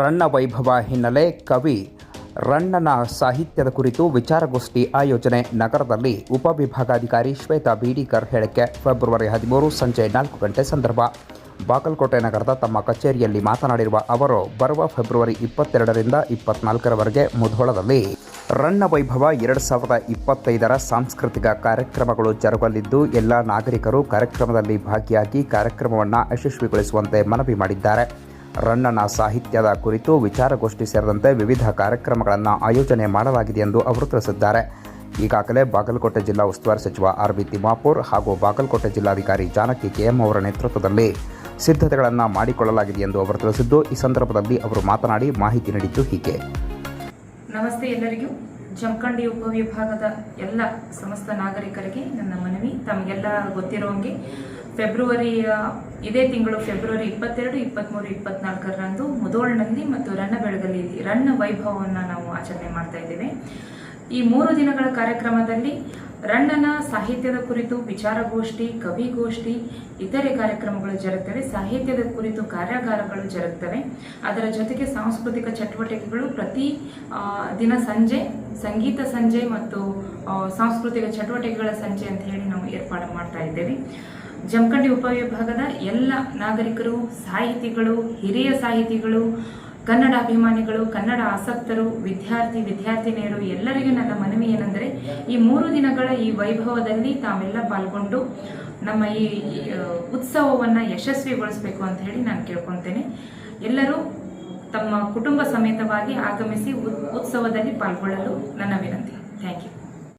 ರಣ್ಣ ವೈಭವ ಹಿನ್ನೆಲೆ ಕವಿ ರಣ್ಣನ ಸಾಹಿತ್ಯದ ಕುರಿತು ವಿಚಾರಗೋಷ್ಠಿ ಆಯೋಜನೆ ನಗರದಲ್ಲಿ ಉಪವಿಭಾಗಾಧಿಕಾರಿ ಶ್ವೇತಾ ಬೀಡಿಕರ್ ಹೇಳಿಕೆ. ಫೆಬ್ರವರಿ ಹದಿಮೂರು ಸಂಜೆ ನಾಲ್ಕು ಗಂಟೆ ಸಂದರ್ಭ. ಬಾಗಲಕೋಟೆ ನಗರದ ತಮ್ಮ ಕಚೇರಿಯಲ್ಲಿ ಮಾತನಾಡಿರುವ ಅವರು, ಬರುವ ಫೆಬ್ರವರಿ ಇಪ್ಪತ್ತೆರಡರಿಂದ ಇಪ್ಪತ್ನಾಲ್ಕರವರೆಗೆ ಮುಧೋಳದಲ್ಲಿ ರಣ್ಣ ವೈಭವ ಎರಡು ಸಾವಿರದ ಇಪ್ಪತ್ತೈದರ ಸಾಂಸ್ಕೃತಿಕ ಕಾರ್ಯಕ್ರಮಗಳು ಜರುಗಲಿದ್ದು, ಎಲ್ಲ ನಾಗರಿಕರು ಕಾರ್ಯಕ್ರಮದಲ್ಲಿ ಭಾಗಿಯಾಗಿ ಕಾರ್ಯಕ್ರಮವನ್ನು ಯಶಸ್ವಿಗೊಳಿಸುವಂತೆ ಮನವಿ ಮಾಡಿದ್ದಾರೆ. ರಣ್ಣನ ಸಾಹಿತ್ಯದ ಕುರಿತು ವಿಚಾರಗೋಷ್ಠಿ ಸೇರಿದಂತೆ ವಿವಿಧ ಕಾರ್ಯಕ್ರಮಗಳನ್ನು ಆಯೋಜನೆ ಮಾಡಲಾಗಿದೆ ಎಂದು ಅವರು ತಿಳಿಸಿದ್ದಾರೆ. ಈಗಾಗಲೇ ಬಾಗಲಕೋಟೆ ಜಿಲ್ಲಾ ಉಸ್ತುವಾರಿ ಸಚಿವ ಆರ್ ಬಿ ತಿಮ್ಮಾಪುರ್ ಹಾಗೂ ಬಾಗಲಕೋಟೆ ಜಿಲ್ಲಾಧಿಕಾರಿ ಜಾನಕಿ ಕೆಎಂ ಅವರ ನೇತೃತ್ವದಲ್ಲಿ ಸಿದ್ಧತೆಗಳನ್ನು ಮಾಡಿಕೊಳ್ಳಲಾಗಿದೆ ಎಂದು ಅವರು ತಿಳಿಸಿದ್ದು, ಈ ಸಂದರ್ಭದಲ್ಲಿ ಅವರು ಮಾತನಾಡಿ ಮಾಹಿತಿ ನೀಡಿದ್ದು ಹೀಗೆ. ನಮಸ್ತೆ ಎಲ್ಲರಿಗೂ. ಜಮಖಂಡಿ ಉಪವಿಭಾಗದ ಎಲ್ಲ ಸಮಸ್ತ ನಾಗರಿಕರಿಗೆ ನನ್ನ ಮನವಿ. ತಮಗೆಲ್ಲ ಗೊತ್ತಿರೋಂಗೆ ಫೆಬ್ರವರಿಯ ಇದೇ ತಿಂಗಳು ಫೆಬ್ರವರಿ ಇಪ್ಪತ್ತೆರಡು ಇಪ್ಪತ್ತ್ಮೂರು ಇಪ್ಪತ್ನಾಲ್ಕರಂದು ಮುದೋಳ್ನಲ್ಲಿ ಮತ್ತು ರನ್ನ ಬೆಳಗಲಿ ರನ್ನ ವೈಭವವನ್ನು ನಾವು ಆಚರಣೆ ಮಾಡ್ತಾ ಇದ್ದೇವೆ. ಈ ಮೂರು ದಿನಗಳ ಕಾರ್ಯಕ್ರಮದಲ್ಲಿ ರಣ್ಣನ ಸಾಹಿತ್ಯದ ಕುರಿತು ವಿಚಾರಗೋಷ್ಠಿ, ಕವಿಗೋಷ್ಠಿ, ಇತರೆ ಕಾರ್ಯಕ್ರಮಗಳು ಜರುಗುತ್ತವೆ ಸಾಹಿತ್ಯದ ಕುರಿತು ಕಾರ್ಯಾಗಾರಗಳು ಜರುಗುತ್ತವೆ ಅದರ ಜೊತೆಗೆ ಸಾಂಸ್ಕೃತಿಕ ಚಟುವಟಿಕೆಗಳು ಪ್ರತಿ ದಿನ ಸಂಜೆ, ಸಂಗೀತ ಸಂಜೆ ಮತ್ತು ಸಾಂಸ್ಕೃತಿಕ ಚಟುವಟಿಕೆಗಳ ಸಂಜೆ ಅಂತ ಹೇಳಿ ನಾವು ಏರ್ಪಾಡು ಮಾಡ್ತಾ ಇದ್ದೇವೆ. ಜಮಖಂಡಿ ಉಪವಿಭಾಗದ ಎಲ್ಲ ನಾಗರಿಕರು, ಸಾಹಿತಿಗಳು, ಹಿರಿಯ ಸಾಹಿತಿಗಳು ಕನ್ನಡ ಅಭಿಮಾನಿಗಳು, ಕನ್ನಡ ಆಸಕ್ತರು, ವಿದ್ಯಾರ್ಥಿ, ವಿದ್ಯಾರ್ಥಿನಿಯರು ಎಲ್ಲರಿಗೂ ನನ್ನ ಮನವಿ ಏನೆಂದರೆ ಈ ಮೂರು ದಿನಗಳ ಈ ವೈಭವದಲ್ಲಿ ತಾವೆಲ್ಲ ಪಾಲ್ಗೊಂಡು ನಮ್ಮ ಈ ಉತ್ಸವವನ್ನು ಯಶಸ್ವಿಗೊಳಿಸಬೇಕು ಅಂತ ಹೇಳಿ ನಾನು ಕೇಳ್ಕೊತೇನೆ ಎಲ್ಲರೂ ತಮ್ಮ ಕುಟುಂಬ ಸಮೇತವಾಗಿ ಆಗಮಿಸಿ ಉತ್- ಉತ್ಸವದಲ್ಲಿ ಪಾಲ್ಗೊಳ್ಳಲು ನನ್ನ ವಿನಂತಿ. Thank you